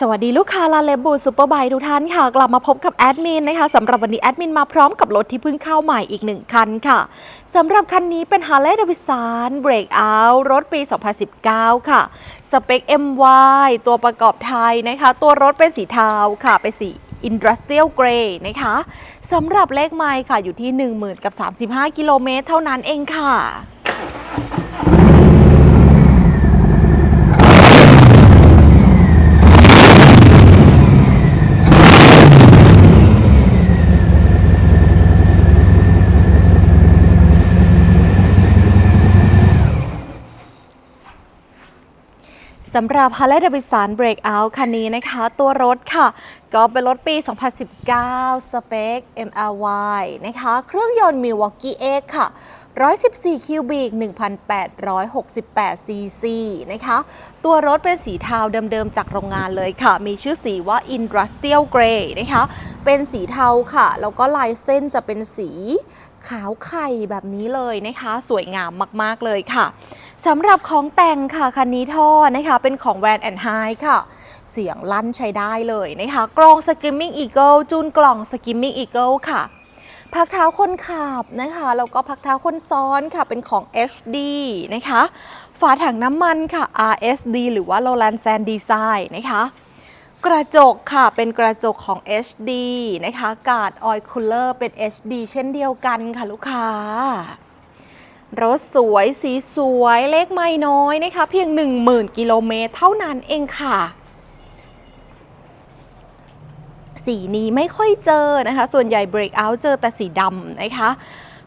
สวัสดีลูกค้าลาเลบูซูเปอร์ไบทุกท่านค่ะ กลับมาพบกับแอดมินนะคะสำหรับวันนี้แอดมินมาพร้อมกับรถที่เพิ่งเข้าใหม่อีกหนึ่งคันค่ะสำหรับคันนี้เป็น Harley Davidson Breakout รถปี 2019 ค่ะ สเปค MY ตัวประกอบไทยนะคะ ตัวรถเป็นสีเทาค่ะ เป็นสี Industrial Grey นะคะสำหรับเลขไมล์ค่ะอยู่ที่ 10,000กับ35 กิโลเมตรเท่านั้นเองค่ะ สำหรับ Harley Davidson Breakout คันนี้นะคะ ตัวรถค่ะ ก็เป็นรถปี 2019 สเปค MRY นะคะ เครื่องยนต์ Milwaukee X ค่ะ 114 คิวบิก 1,868 ซีซีนะคะ ตัวรถเป็นสีเทาเดิมๆ จากโรงงานเลยค่ะ มีชื่อสีว่า Industrial Grey นะคะ เป็นสีเทาค่ะ แล้วก็ลายเส้นจะเป็นสีขาวไข่แบบนี้เลยนะคะ สวยงามมากๆเลยค่ะ สำหรับของแต่งค่ะ คันนี้ท่อนะคะ เป็นของ Van and High ค่ะ เสียงลั่นใช้ได้เลยนะคะ กรอง Skimming Eagle จูนกล่อง Skimming Eagle ค่ะ พักเท้าคนขับนะคะ แล้วก็พักเท้าคนซ้อนค่ะ เป็นของ HD นะคะ ฝาถังน้ำมันค่ะ RSD หรือว่า Roland Sand Design นะคะ กระจกค่ะ เป็นกระจกของ HD นะคะ กาดออยคูลเลอร์เป็น HD เช่นเดียวกันค่ะลูกค้า รถสวยสีสวยเลขไม่น้อยนะคะ เพียง 10,000 กิโลเมตร เท่านั้นเองค่ะ สีนี้ไม่ค่อยเจอนะคะ ส่วนใหญ่ Breakout เจอแต่สีดำนะคะ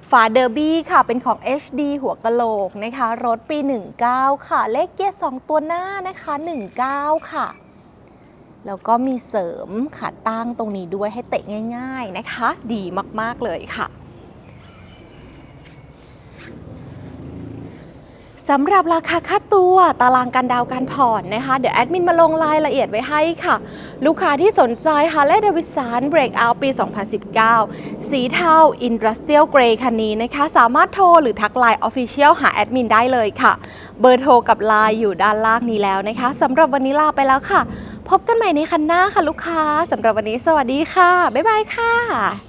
ฝาเดอร์บี้ค่ะเป็นของ HD หัวกะโหลกนะคะ รถปี 19 ค่ะ เลขเกียร์ 2 ตัวหน้านะคะ 19 ค่ะ แล้วก็มีเสริมขาตั้งตรงนี้ด้วยให้เตะง่าย ๆนะคะ ดีมากๆเลยค่ะ สำหรับราคาค่าตัวตารางการดาวน์การผ่อนนะคะ เดี๋ยวแอดมินมาลงรายละเอียดไว้ให้ค่ะ ลูกค้าที่สนใจ Harley Davidson Breakout ปี 2019 สีเทา Industrial Grey คันนี้นะคะ สามารถโทรหรือทักไลน์ Official หาแอดมินได้เลยค่ะ เบอร์โทรกับไลน์อยู่ด้านล่างนี้แล้วนะคะสำหรับวันนี้ลาไปแล้วค่ะ พบกันใหม่ในคันหน้าค่ะลูกค้าสำหรับวันนี้สวัสดีค่ะ บ๊ายบายค่ะ